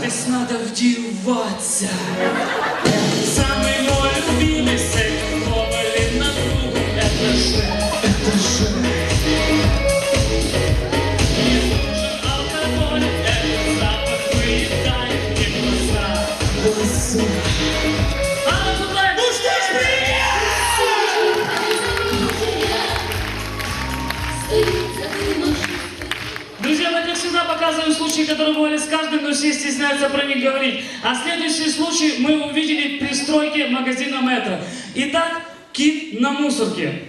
Десь надо вдіватися. Всегда, показываем случаи, которые бывали с каждым, но все стесняются про них говорить. А следующий случай мы увидели при стройке магазина «Метро». Итак, кит на мусорке.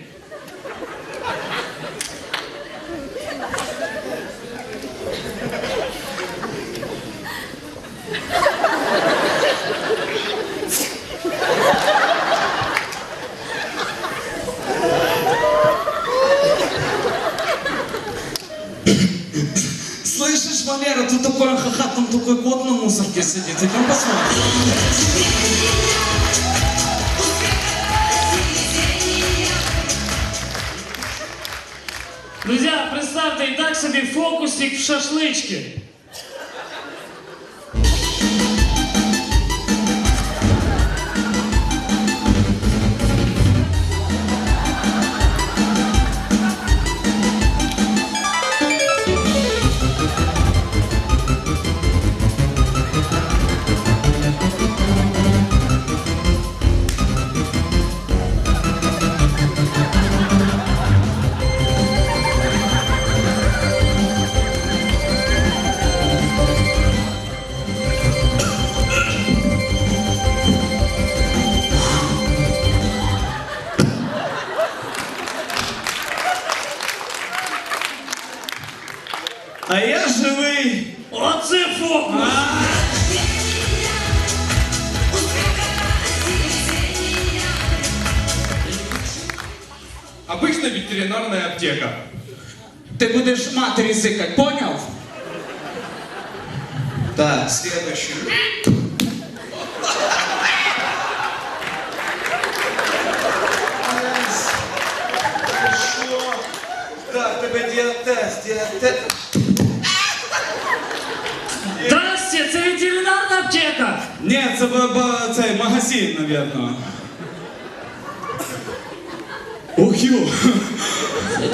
Валера, ты такой ха там такой кот на мусорке сидит. Ты там посмотри. Друзья, представьте, и так себе фокусник в шашлычке. А я живий. Оце фокус! Обычная ветеринарная аптека. Ти будеш матері сикать, поняв? Так, следующий. Що? Так, тебе діатез, діатез. Аптека. Ні, це б- б- цей магазин, напевно. Ух ю.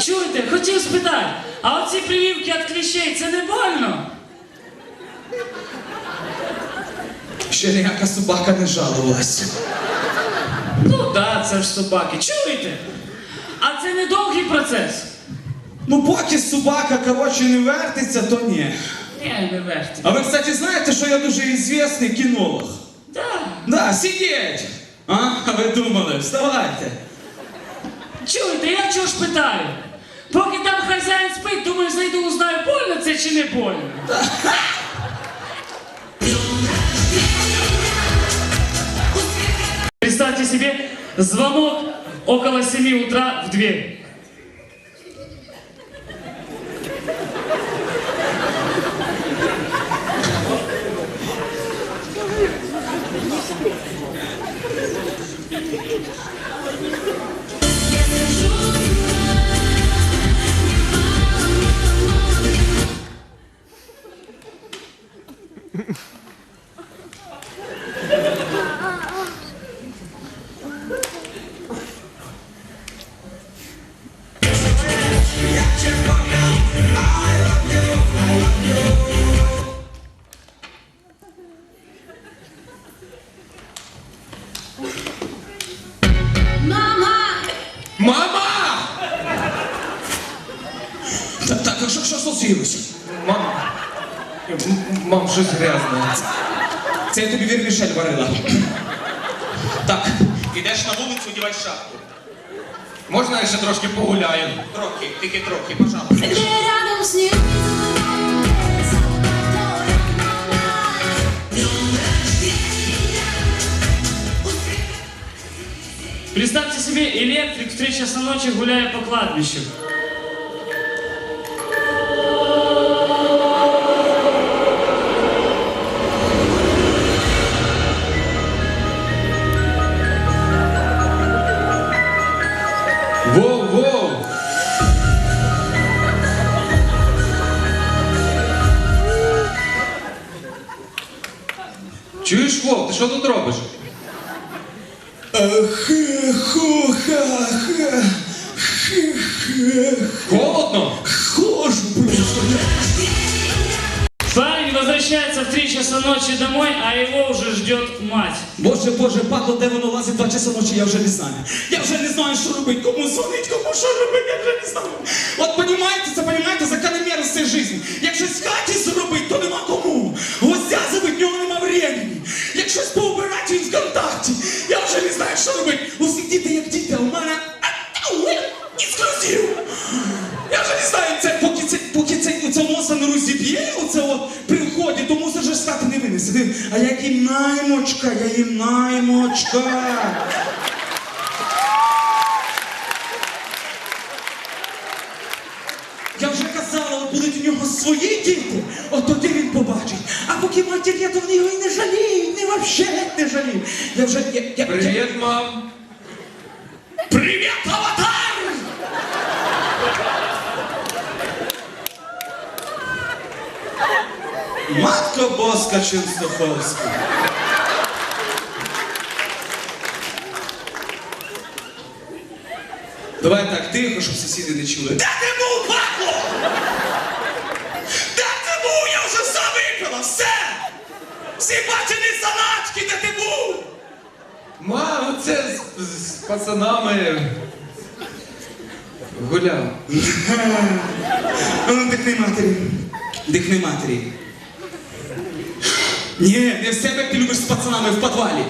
Чуєте, хотів спитати, а оці прививки від кліщей це не больно? Ще ніяка собака не жалувалась. Ну да, це ж собаки. Чуєте? А це не довгий процес. Ну, поки собака, коротше, не вертиться, то ні. Ні, не. А ви, кстати, знаєте, що я дуже ізвісний кінолог? Да. Да, сидіть! А, А ви думали, вставайте. Чуєте, я чого ж питаю? Поки там хазяїн спить, думаю, зайду, узнаю, больно це чи не больно. Представьте себе звонок около 7 утра в дверь. Мама! Так, а що, що случилось? Мама. М- Мам, щось грязне. Це я тобі вірмішель варила. Так, Ідеш на вулицю, одівай шапку. Можна я ще трошки погуляю? Трохи, тільки трохи, пожалуйста. Где рядом с ним Представьте себе электрик в 3 часа ночи гуляя по кладбищу. що тут робиш? Холодно? Хожу просто. Парень возвращается в 3 часа ночи домой, а его уже ждет мать. Боже, Боже, падло, де воно лазить два часа ночі, я вже не знаю. Я вже не знаю, що робити, кому дзвонить, кому що робити, я вже не знаю. От понімаєте, це понімаєте, закономірність цієї житті. Що робити. Усі діти як діти, у мене ексклюзив. Я вже не знаю, це поки це поки це оце носа не розіб'є, оце от при вході, то мусор же з хати не винесе. А я їм наймочка, я їм наймочка. Я вже казала, от будуть у нього свої діти, от тоді поки матір є, то вони його і не жаліють, не вообще не жаліють. Я вже. Я, я, я... Привіт, мам. Привіт, аватар! Матко Боска Ченстоховська. Давай так тихо, щоб сусіди не чули. Де ти був, Всі бачені заначки, де ти був? Мам, це з, з пацанами гуляв. Ну дихни матері. Дихни матері. Ні, не в себе ти любиш з пацанами в підвалі.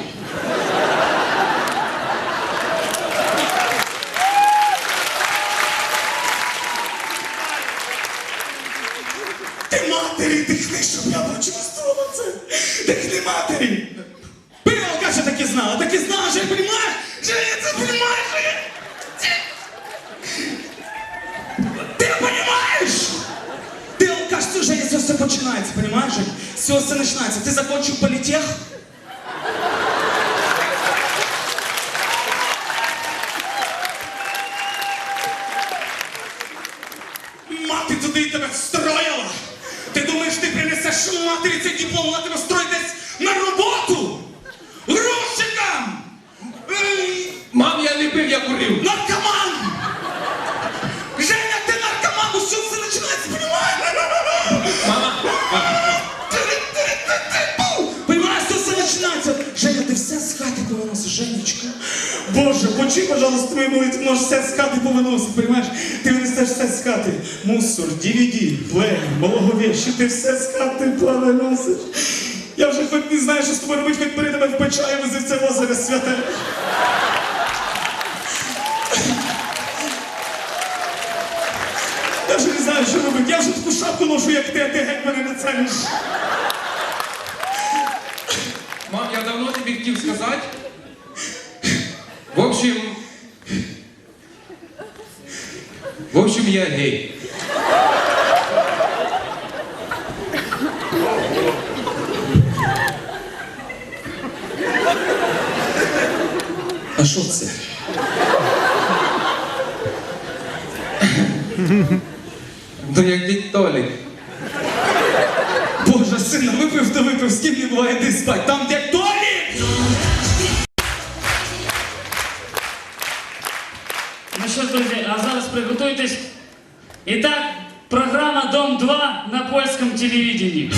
Все, начинается. Ты закончил политех? Мати туди тебе встроїла. Ти думаєш, ти принесеш матері цей диплом, вона тебе пожалуйста, мою молитву, можешь все с хаты повыносить, понимаешь? Ты вынесешь все с хаты. Мусор, DVD, плеер, малоговещі, ти все з хати повиносиш. Я вже хоч не знаю, що з тобою робити, хоч бери тебе в печа і вези в це озеро святе. Я вже не знаю, що робити. Я вже таку шапку ношу, як ти, а ти геть мене не цениш. мам, я давно тобі хотів сказати. В общем. в общем, я гей. А що це? Ну як дід Толік. Боже, сина, випив, то випив, з ким не буває де спать. Там, де Толік! Ну що ж, друзі, а зараз приготуйтесь. Итак, программа «Дом-2» на польском телевидении.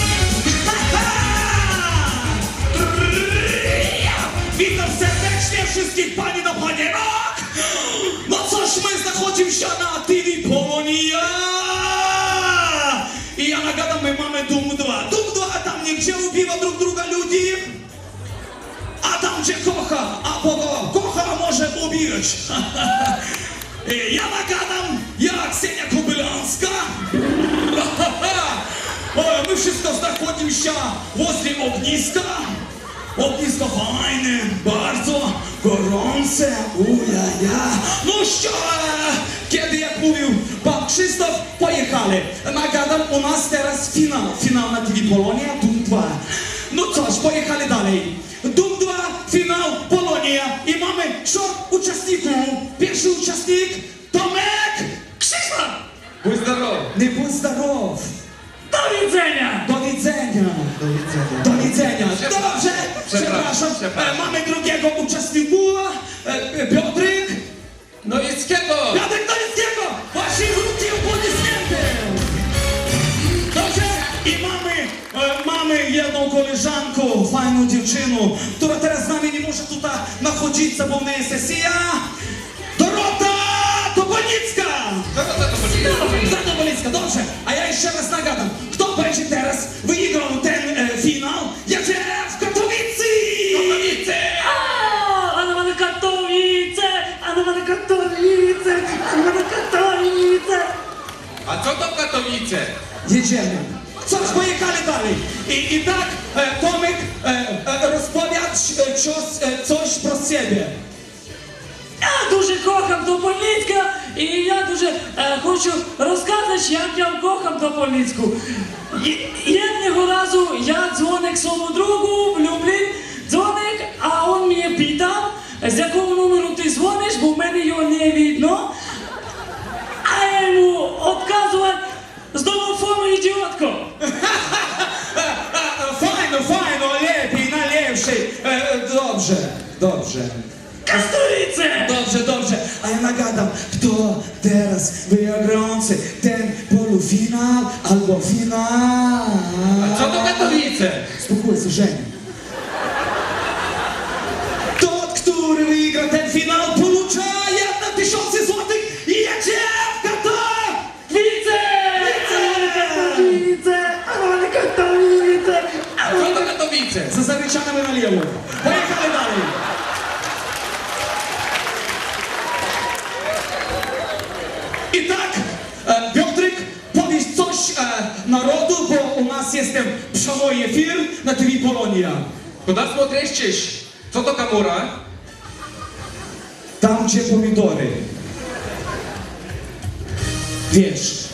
Witam serdecznie wszystkich pani do panierok! No cóż, my znachodzimy się na TV Polonia! I ja nagadam, my mamy Doom 2. Doom 2, a tam nie gdzie ubiwa druг druga ludzi, a tam gdzie kocha, a kogo kocha może ubijać. Ja Ksenia Kobylanska. O, my wszystko znachodzimy się возле ogniska. Ognisko fajne, bardzo gorące, ujaja. No що, е, kiedy jak mówił pan Krzysztof, pojechali. Nagadam, u nas teraz finał. Finał na TV Polonia, Dum 2. No cóż, pojechali dalej. Dum 2, finał, Polonia. I mamy trzech uczestników. Pierwszy uczestnik, Tomek Krzysztof. Будь здоров. Не будь здоров. Do widzenia! Do widzenia. Do widzenia. Do widzenia. Dobrze, Przepraszam. E, Mamy drugiego uczestnika, e, e, Piotrek. Nowickiego! Piotrek Nowickiego! Właśnie wrócił aplodismenty! Dobrze, i mamy, e, mamy jedną koleżankę, fajną dziewczynę, która teraz z nami nie może tutaj nachodzić, bo w niej sesja. Topolicka! Kogo za to chodzi? Zadowolińska, dobrze. A ja jeszcze raz nagadam. Kto będzie teraz wygrał ten e, finał? Jedzie w Katowicy! Katowice! A, Она mamy Katowice! Она mamy Katowice! Она mamy Katowice! A co to Katowice? Jedziemy. Coś, pojechali dalej. I, i tak, e, Tomek, e, e, rozpowiadź e, coś, e, coś про siebie. Я дуже кохам Тополіцька, і я дуже е, хочу розказати, як я кохам Тополіцьку. І- Jednego разу я дзвоник своєму другу в Люблін, дзвоник, а він мене питав, з якого номеру ти дзвониш, бо в мене його не видно. А я йому відказував з домофону ідіотко. Fajno, fajno, lepiej, najlepszej. E, e, dobrze, dobrze. Кастовіце! Dobrze, dobrze. A ja nagadam, kto żeni. Ten, który wygra ten finał, porucza jedne tysiące złotych i jedzie w Katowice! Katowice! Ale Katowice! Ale do Katowice! Za zawieczanem Ewelią. Pojechali dalej! I tak, e, Piotryk, powiedz coś e, narodu, bo u nas jestem efir na TV Polonia. Куда смотришь чищ? Co to Kamura? Tam, gdzie pomidory. Wiesz.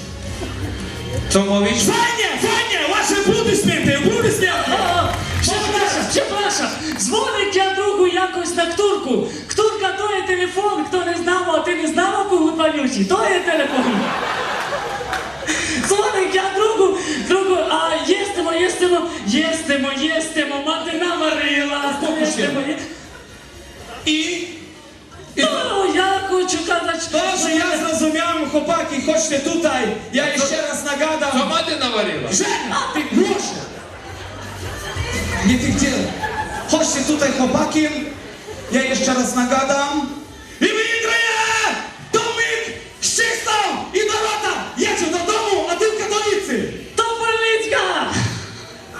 Co mówisz? Fajnie, fajnie, wasze аплодисменти, аплодисменти. О, Przepraszam, przepraszam. Дзвоник я другу якось на ктурку. Ктурка то є телефон, хто не знав, а ти не знав, кого панючі, то є телефон. Дзвоник я другу, другу, а їстимо, їстимо, їстимо, їстимо, мати наварила, їстимо, є- І Ну, я хочу казати, що... Dobrze, ja zrozumiałem, chłopaki, chodźcie tutaj. Ja jeszcze raz Co nagadam. mati nawariła? Żena, ty proszę. Nie tych dziel. Chodźcie tutaj, chłopaki. Ja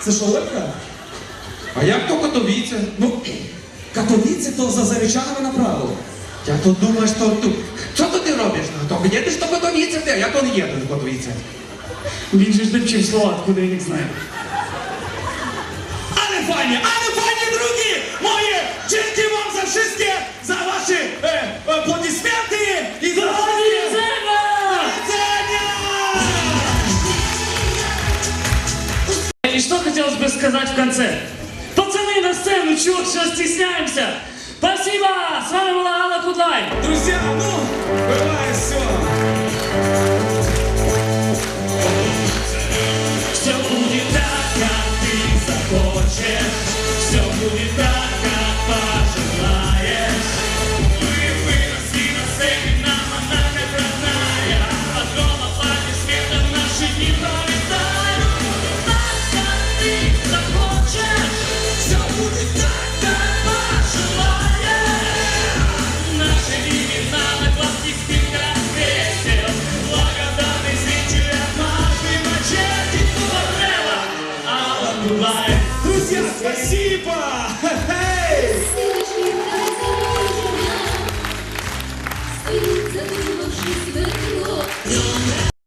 Це що? A jak to Katowice? Ну, Katowice to za Zaryczanami направо. Ja to думаєш, то tu. Co to ty robisz? No to jedziesz do Katowice, ty, a jak on jedzie do Katowice? Він же ж не вчив слова, откуда я їх знаю. Ale fajnie, ale хотелось бы сказать в конце? Пацаны на сцену, чего сейчас стесняемся? Спасибо! С вами была Алла Кудлай. Друзья, ну,